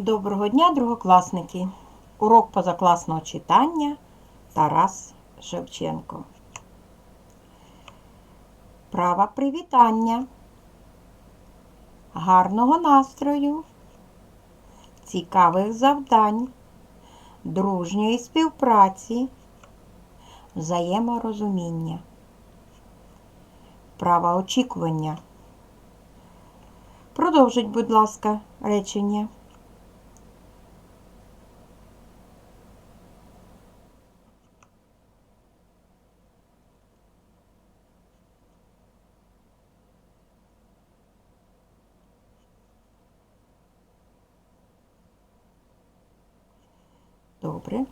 Доброго дня, другокласники! Урок позакласного читання Тарас Шевченко. Права привітання, гарного настрою, цікавих завдань, дружньої співпраці, взаєморозуміння. Права очікування. Продовжіть, будь ласка, речення. Добре.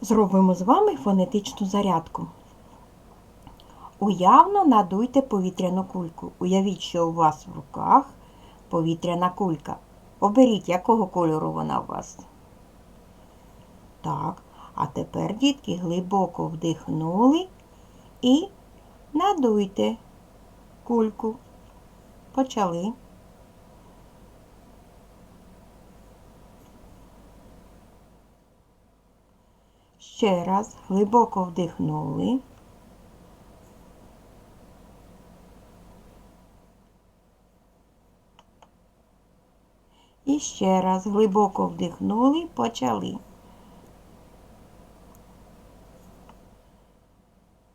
Зробимо з вами фонетичну зарядку. Уявно надуйте повітряну кульку. Уявіть, що у вас в руках повітряна кулька. Оберіть, якого кольору вона у вас. Так. А тепер, дітки, глибоко вдихнули і надуйте кульку. Почали. Ще раз глибоко вдихнули. І ще раз глибоко вдихнули, почали.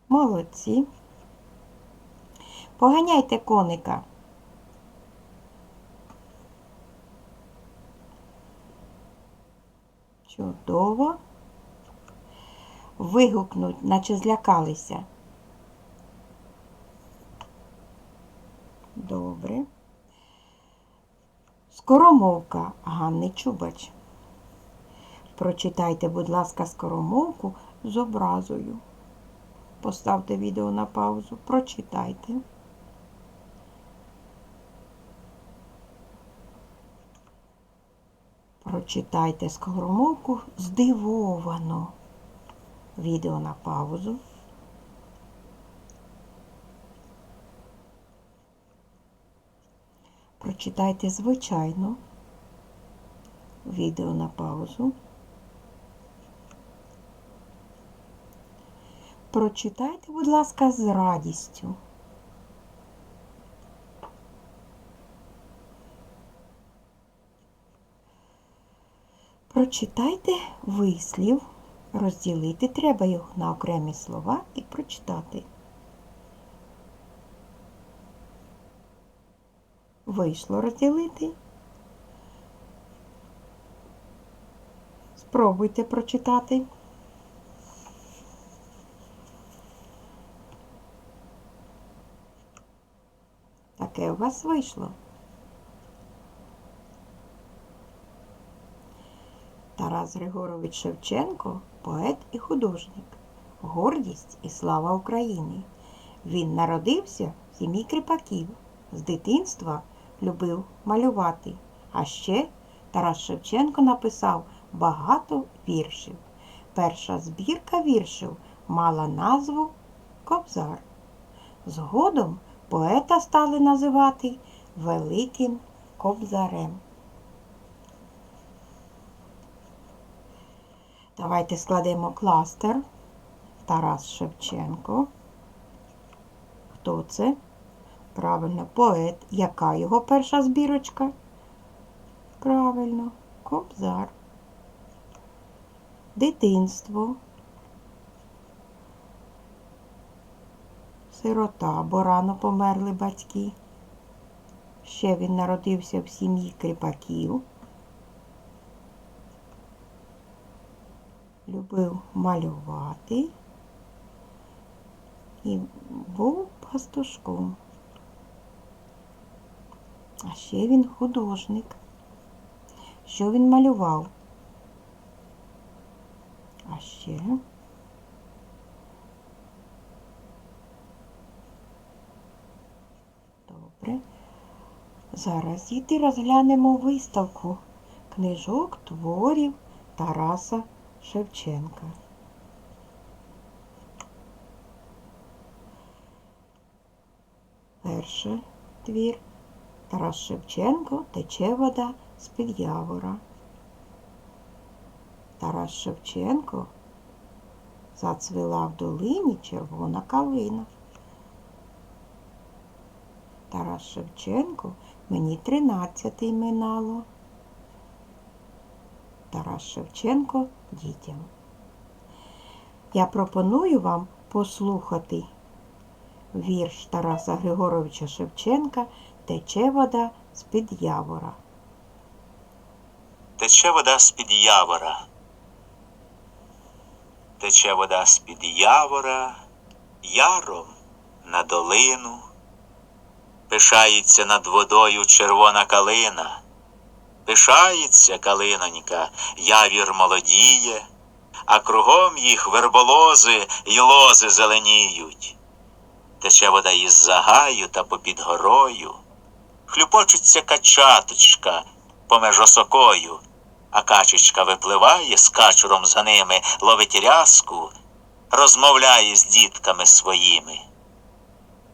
Молодці. Поганяйте коника. Чудово. Вигукнуть, наче злякалися. Добре. Скоромовка Ганни Чубач. Прочитайте, будь ласка, скоромовку з образою. Поставте відео на паузу, прочитайте. Прочитайте скоромовку здивовано. Відео на паузу. Прочитайте звичайно. Відео на паузу. Прочитайте, будь ласка, з радістю. Прочитайте вислів. Розділити треба його на окремі слова і прочитати. Вийшло розділити. Спробуйте прочитати. Таке у вас вийшло. Тарас Григорович Шевченко поет і художник, гордість і слава України. Він народився в сім'ї кріпаків. З дитинства любив малювати. А ще Тарас Шевченко написав багато віршів. Перша збірка віршів мала назву Кобзар. Згодом поета стали називати Великим Кобзарем. Давайте складемо кластер. Тарас Шевченко. Хто це? Правильно, поет. Яка його перша збірочка? Правильно, Кобзар. Дитинство. Сирота, бо рано померли батьки. Ще він народився в сім'ї кріпаків. Любив малювати і був пастушком. А ще він художник. Що він малював? А ще добре. Зараз діти розглянемо виставку книжок, творів Тараса Шевченка. Перший твір Тарас Шевченко тече вода з-під явора. Тарас Шевченко зацвіла в долині червона калина. Тарас Шевченко мені тринадцятий минало. Тарас Шевченко дітям. Я пропоную вам послухати вірш Тараса Григоровича Шевченка Тече вода з-під явора. Тече вода з-під явора. Тече вода з-під явора, яром на долину. Пишається над водою червона калина. Пишається калинонька, явір молодіє, а кругом їх верболози й лози зеленіють. Тече вода із загаю та попід горою. Хлюпочеться качаточка помеж осокою, а качечка випливає з качуром за ними, ловить рязку, розмовляє з дітками своїми.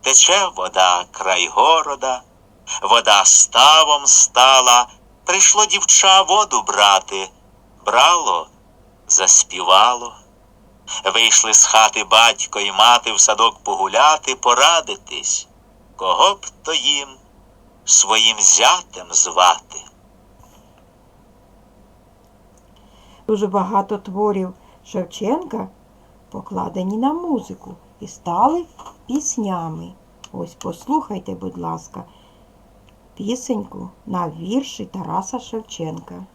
Тече вода край города, вода ставом стала, прийшло дівча воду брати, брало, заспівало. Вийшли з хати батько і мати в садок погуляти, порадитись, кого б то їм своїм зятем звати. Дуже багато творів Шевченка покладені на музику і стали піснями. Ось послухайте, будь ласка, пісеньку на вірші Тараса Шевченка.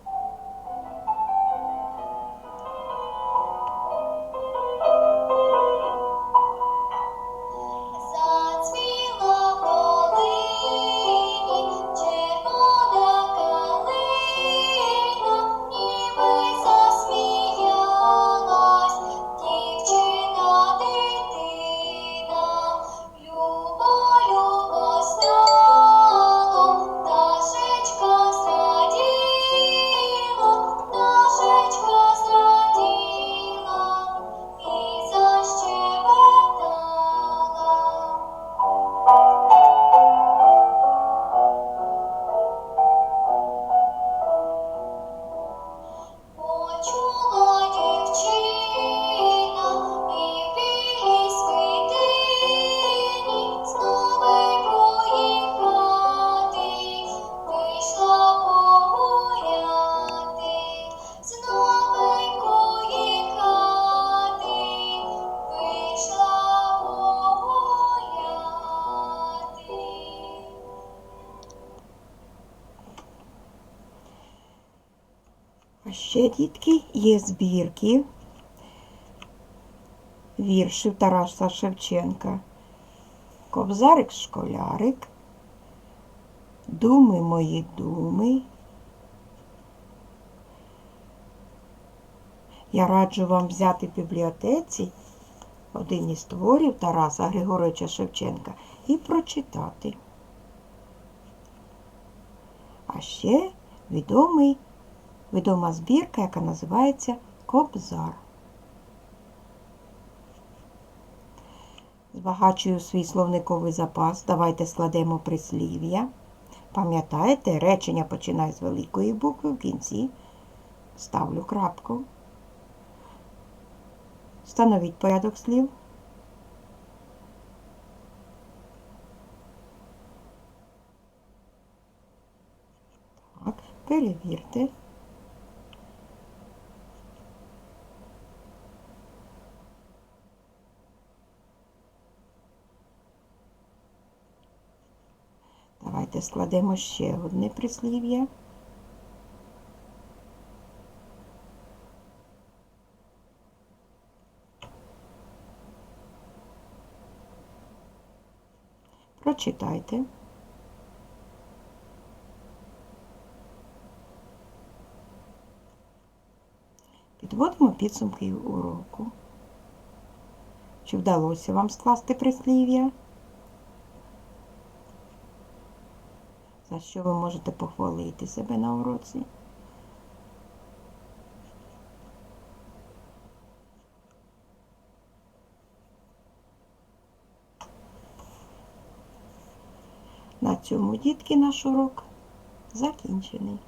Ще, дітки, є збірки віршів Тараса Шевченка. Кобзарик школярик, Думи мої думи. Я раджу вам взяти в бібліотеці один із творів Тараса Григоровича Шевченка і прочитати. А ще відомий відома збірка, яка називається Кобзар. Збагачую свій словниковий запас. Давайте складемо прислів'я. Пам'ятаєте, речення починає з великої букви в кінці. Ставлю крапку. Встановіть порядок слів. Так, перевірте. Давайте складемо ще одне прислів'я. Прочитайте. Підводимо підсумки уроку. Чи вдалося вам скласти прислів'я? За що ви можете похвалити себе на уроці? На цьому, дітки, наш урок закінчений.